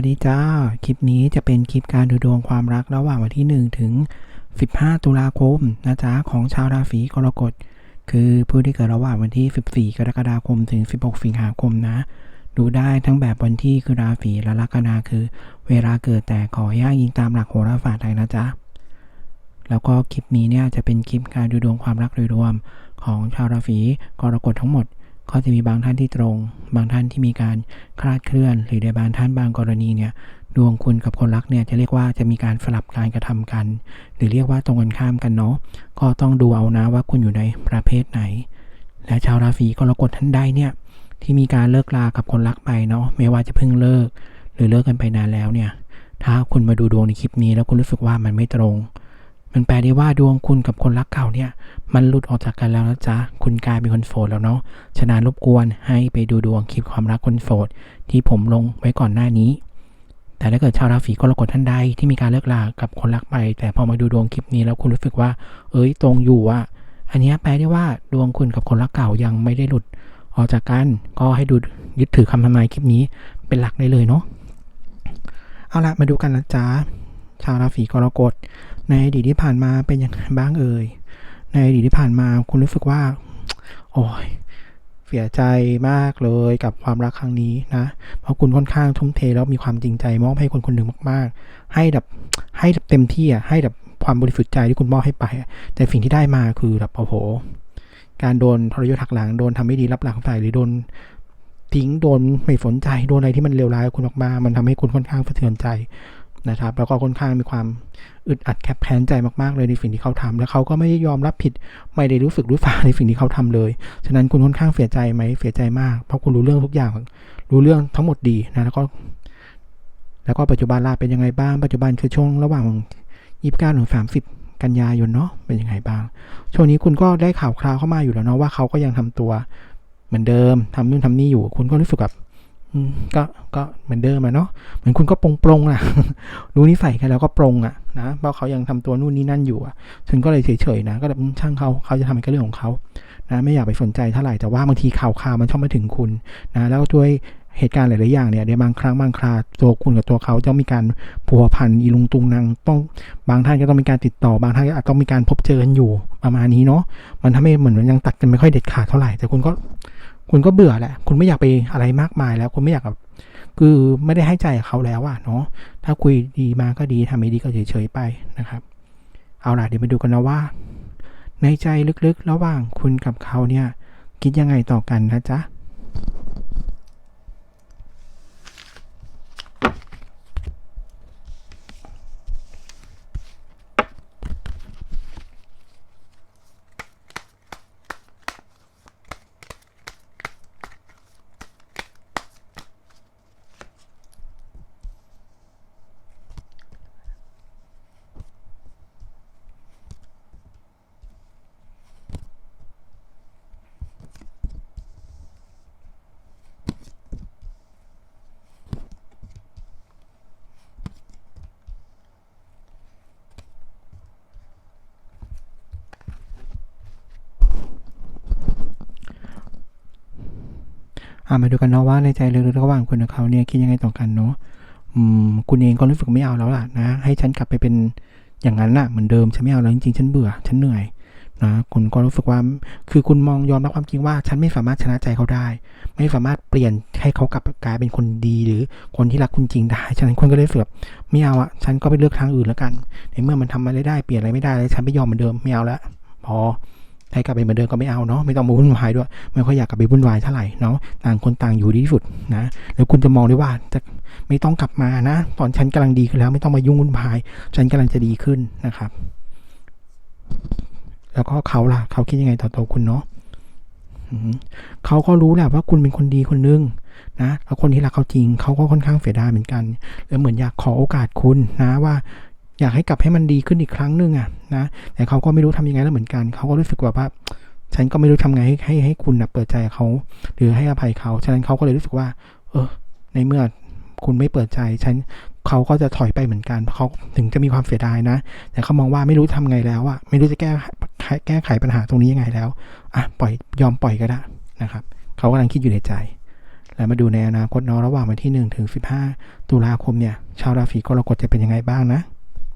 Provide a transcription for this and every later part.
สวัสดีจ้า คลิปนี้จะเป็นคลิปการดูดวงความรักระหว่างวันที่ 1 ถึง 15 ตุลาคมนะจ๊ะของชาวราศีกรกฎ คือผู้ที่เกิดระหว่างวันที่ 14 กรกฎาคมถึง 16 สิงหาคมนะ ดูได้ทั้งแบบวันที่คือราศีและลัคนาคือ เวลาเกิดแต่ขอให้อ้ายิงตามหลักโหราศาสตร์ไทยนะจ๊ะ แล้วก็คลิปนี้เนี่ยจะเป็นคลิปการดูดวงความรักโดยรวมของชาวราศีกรกฎทั้งหมด ก็จะมีบางท่านที่ตรง บางท่านที่มีการคลาดเคลื่อน หรือในบางท่านบางกรณีเนี่ยดวงคุณกับคนรักเนี่ยจะเรียกว่าจะมีการสลับการกระทำกัน หรือเรียกว่าตรงกันข้ามกันเนาะก็ต้องดูเอานะว่าคุณอยู่ในประเภทไหน และชาวราศีกรกฎท่านใดเนี่ยที่มีการเลิกลากับคนรักไปเนาะไม่ว่าจะเพิ่งเลิก หรือเลิกกันไปนานแล้วเนี่ยถ้าคุณมาดูดวงในคลิปนี้แล้วคุณรู้สึกว่ามันไม่ตรง มันแปลได้ว่าดวงคุณกับคนรักเก่าเนี่ย มันหลุดออกจากกันแล้วนะจ๊ะ คุณกลายเป็นคนโสดแล้วเนาะ ฉะนั้นรบกวนให้ไปดูดวงคลิปความรักคนโสดที่ผมลงไว้ก่อนหน้านี้ แต่ถ้าเกิดชาวราศีกรกฎท่านใดที่มีการเลิกลากับคนรักไป แต่พอมาดูดวงคลิปนี้แล้วคุณรู้สึกว่า เอ้ยตรงอยู่อะอันนี้แปลได้ว่าดวงคุณกับคนรักเก่ายังไม่ได้หลุดออกจากกัน ก็ให้ดูยึดถือคำทำนายคลิปนี้เป็นหลักได้เลยเนาะ เอาละมาดูกันนะจ๊ะ ชาวราศีกรกฎ ในอดีตที่ผ่านมาเป็นอยังไงบ้างเอ่ย ในอดีตที่ผ่านมาคุณรู้สึกว่า โอ้ยเสียใจมากเลยกับความรักครั้งนี้นะ เพราะคุณค่อนข้างทุ่มเทแล้วมีความจริงใจมอบให้คนคนหนึ่งมาก ๆ ให้แบบให้แบบเต็มที่อะให้แบบความบริสุทธิ์ใจที่คุณมอบให้ไป แต่สิ่งที่ได้มาคือแบบโอ้โห การโดนทรยศหักหลังโดนทำไม่ดีรับหลังใส่หรือโดนทิ้งโดนไม่สนใจโดนอะไรที่มันเลวร้ายคุณมากๆมันทำให้คุณค่อนข้างสะเทือนใจ นะครับแล้วก็ค่อนข้างมีความอึดอัดแคบแค้นใจมากๆเลยในสิ่งที่เขาทำแล้วเขาก็ไม่ยอมรับผิดไม่ได้รู้สึกรู้สาในสิ่งที่เขาทำเลย ฉะนั้นคุณค่อนข้างเสียใจไหมเสียใจมาก เพราะคุณรู้เรื่องทุกอย่าง รู้เรื่องทั้งหมดดีนะแล้วก็ แล้วก็ปัจจุบันลาเป็นยังไงบ้างปัจจุบันคือช่วงระหว่างยี่สิบเก้าถึงสามสิบกันยายนเนาะเป็นยังไงบ้าง ช่วงนี้คุณก็ได้ข่าวคราวเข้ามาอยู่แล้วเนาะว่าเขาก็ยังทำตัว เหมือนเดิมทำนู่นทำนี่อยู่ คุณก็รู้สึกแบบ ก็ก็เหมือนเดิมอะเนาะเหมือนคุณก็ปรงปรงๆอะรู้นิสัยกันแล้วก็ปรงอะนะเพราะเขายังทำตัวนู่นนี่นั่นอยู่อะฉันก็เลยเฉยๆนะ ก็แบบช่างเขาเขาจะทำอะไรก็เรื่องของเขานะไม่อยากไปสนใจเท่าไหร่แต่ว่าบางทีข่าวข่าวมันชอบมาถึงคุณนะแล้วด้วยเหตุการณ์หลายๆอย่างเนี่ยในบางครั้งบางคราตัวคุณกับตัวเขาจะมีการพัวพันอีลุงตุงนางต้องบางท่านก็ต้องมีการติดต่อบางท่านก็อาจต้องมีการพบเจอกันอยู่ประมาณนี้เนาะมันทำให้เหมือนมันยังตัดกันไม่ค่อยเด็ดขาดเท่าไหร่แต่คุณก็ คุณก็เบื่อแหละ คุณไม่อยากไปอะไรมากมายแล้ว คุณไม่อยากแบบคือไม่ได้ให้ใจเขาแล้วอะเนาะ ถ้าคุยดีมาก็ดีทำไม่ดีก็เฉยๆไปนะครับ เอาล่ะเดี๋ยวมาดูกันนะว่า ในใจลึกๆ ระหว่างคุณกับเขาเนี่ย คิดยังไงต่อกันนะจ๊ะ อ่ามาดูกันเนาะว่าในใจลึกๆระหว่างคุณกับเขาเนี่ยคิดยังไงต่อกันเนาะอืมคุณเองก็รู้สึกไม่เอาแล้วล่ะนะ ให้ฉันกลับไปเป็นอย่างนั้นน่ะเหมือนเดิมฉันไม่เอาแล้วจริงๆฉันเบื่อฉันเหนื่อยนะคุณก็รู้สึกว่าคือคุณมองยอมรับความจริงว่า ฉันไม่สามารถชนะใจเขาได้ ไม่สามารถเปลี่ยนให้เขากลับกลายเป็นคนดีหรือคนที่รักคุณจริงได้ฉะนั้นคุณก็เลยรู้สึกไม่เอาอะฉันก็ไปเลือกทางอื่นแล้วกัน ในเมื่อมันทำอะไรได้เปลี่ยนอะไรไม่ได้แล้วฉันไม่ยอมเหมือนเดิมไม่เอาละพอ ให้กลับไปเหมือนเดิมก็ไม่เอาเนาะไม่ต้องมาวุ่นวายด้วยไม่ค่อยอยากกลับไปวุ่นวายเท่าไหร่เนาะต่างคนต่างอยู่ดีที่สุดนะแล้วคุณจะมองได้ว่าจะไม่ต้องกลับมานะ ตอนฉันกำลังดีขึ้นแล้วไม่ต้องมายุ่งวุ่นวาย ฉันกำลังจะดีขึ้นนะครับ แล้วก็เขาล่ะ เขาคิดยังไงต่อตัวคุณเนาะเขาก็รู้แหละว่าคุณเป็นคนดีคนนึงนะแล้วคนที่รักเขาจริงเขาก็ค่อนข้างเสียดายเหมือนกันแล้วเหมือนอยากขอโอกาสคุณนะว่า อยากให้กลับให้มันดีขึ้นอีกครั้งหนึ่งอะนะแต่เขาก็ไม่รู้ทำยังไงแล้วเหมือนกัน เขาก็รู้สึกว่าฉันก็ไม่รู้ทำไงให้ให้ให้คุณนะเปิดใจเขาหรือให้อภัยเขาฉะนั้นเขาก็เลยรู้สึกว่า เออ ในเมื่อคุณไม่เปิดใจฉันเขาก็จะถอยไปเหมือนกันเขาถึงจะมีความเสียดายนะ แต่เขามองว่าไม่รู้ทำไงแล้วอะไม่รู้จะแก้แก้ไขปัญหาตรงนี้ยังไงแล้วอะปล่อยยอมปล่อยก็ได้นะครับเขากำลังคิดอยู่ในใจ แล้วมาดูในอนาคตเนาะระหว่างวันที่1ถึง15 ตุลาคมเนี่ยชาวราศีกรกฎจะเป็นยังไงบ้างนะ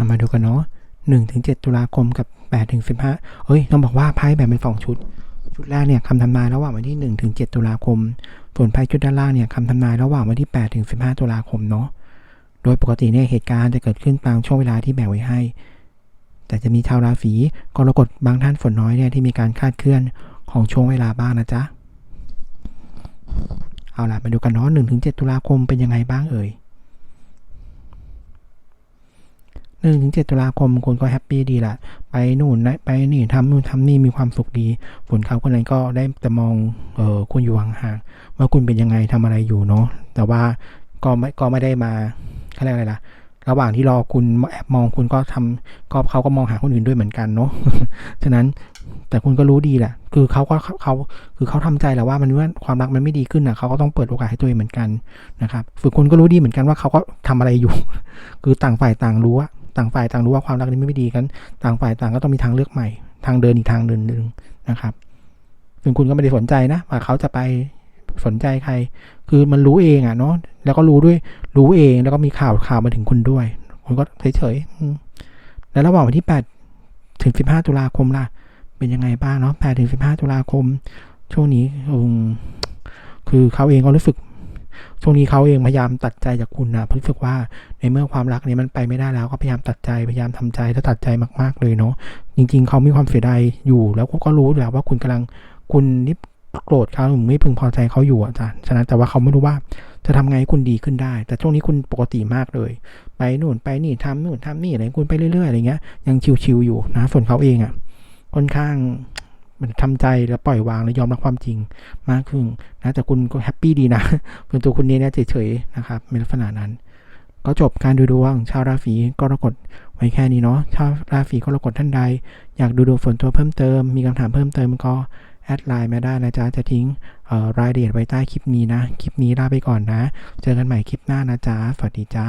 ามาดูกันเนาะ1ถึง7ตุลาคมกับ8ถึง15เอ้ย ต้องบอกว่าไพ่แบ่งเป็นสองชุด ชุดแรกเนี่ยคำทำนายระหว่างวันที่1ถึง7ตุลาคม ส่วนไพ่ชุดด้านล่างเนี่ยคำทำนายระหว่างวันที่8ถึง15ตุลาคมเนาะ โดยปกติเนี่ยเหตุการณ์จะเกิดขึ้นตามช่วงเวลาที่แบ่งไว้ให้ แต่จะมีชาวราศีกรกฎบางท่านฝนน้อยเนี่ยที่มีการคาดเคลื่อนของช่วงเวลาบ้างนะจ๊ะ เอาล่ะมาดูกันเนาะ1ถึง7ตุลาคมเป็นยังไงบ้างเอ่ย หนึ่งถึงเจ็ดตุลาคมคุณก็แฮปปี้ดีแหละไปนู่นนะไปนี่ทำนู่นทำนี่มีความสุขดีผลเขาคนนั้นก็ได้แต่มองเออคุณอยู่ห่างๆว่าคุณเป็นยังไงทำอะไรอยู่เนาะแต่ว่าก็ไม่ก็ไม่ได้มาเขาเรียกอะไรล่ะระหว่างที่รอคุณแอบมองคุณก็ทำก็เขาก็มองหาคนอื่นด้วยเหมือนกันเนาะ ฉะนั้นแต่คุณก็รู้ดีแหละ คือเขาก็เขาคือเขาทำใจแหละว่ามันว่าความรักมันไม่ดีขึ้นนะเขาก็ต้องเปิดโอกาสให้ตัวเองเหมือนกันนะครับ ฝึกคุณก็รู้ดีเหมือนกันว่าเขาก็ทำอะไรอยู่ คือต่างฝ่ายต่างรู้ว่า ต่างฝ่ายต่างรู้ว่าความรักนี้ไม่ดีกันต่างฝ่ายต่างก็ต้องมีทางเลือกใหม่ ทางเดินอีกทางเดินหนึ่งนะครับซึ่งคุณก็ไม่ได้สนใจนะว่าเขาจะไปสนใจใคร คือมันรู้เองอะเนาะแล้วก็รู้ด้วยรู้เองแล้วก็มีข่าวข่าวมาถึงคุณด้วย คุณก็เฉยๆแล้วระหว่างวันที่ 8 ถึง 15 ตุลาคมล่ะ เป็นยังไงบ้างเนาะ8ถึง 15 ตุลาคม ช่วงนี้คือเขาเองก็รู้สึก ช่วงนี้เขาเองพยายามตัดใจจากคุณนะเพราะรู้สึกว่าในเมื่อความรักนี้มันไปไม่ได้แล้วก็พยายามตัดใจพยายามทำใจแล้วตัดใจมาก ๆเลยเนาะจริง ๆเขามีความเสียดายอยู่ แล้วก็รู้แล้วว่าคุณกำลังคุณนี่โกรธเขาหรือไม่พึงพอใจเขาอยู่อาจารย์ฉะนั้นแต่ว่าเขาไม่รู้ว่าจะทำไงให้คุณดีขึ้นได้ แต่ช่วงนี้คุณปกติมากเลย ไปนู่นไปนี่ทำนู่นทำนี่อะไรคุณไปเรื่อยๆอะไรเงี้ยยังชิวๆอยู่นะส่วนเขาเองอะ่ะค่อนข้าง มันทำใจแล้วปล่อยวางแล้วยอมรับความจริงมากขึ้นนะแต่คุณก็แฮปปี้ดีนะส่วนตัวคุณเนี่ยเฉยๆนะครับในลักษณะนั้น ก็จบการดูดวงชาวราศีกรกฎไว้แค่นี้เนาะชาวราศีกรกฎท่านใด อยากดูดวงส่วนตัวเพิ่มเติม มีคำถามเพิ่มเติมก็แอดไลน์มาได้นะจ๊ะจะทิ้งรายละเอียดไว้ใต้คลิปนี้นะ คลิปนี้ลาไปก่อนนะ เจอกันใหม่คลิปหน้านะจ๊ะสวัสดีจ้า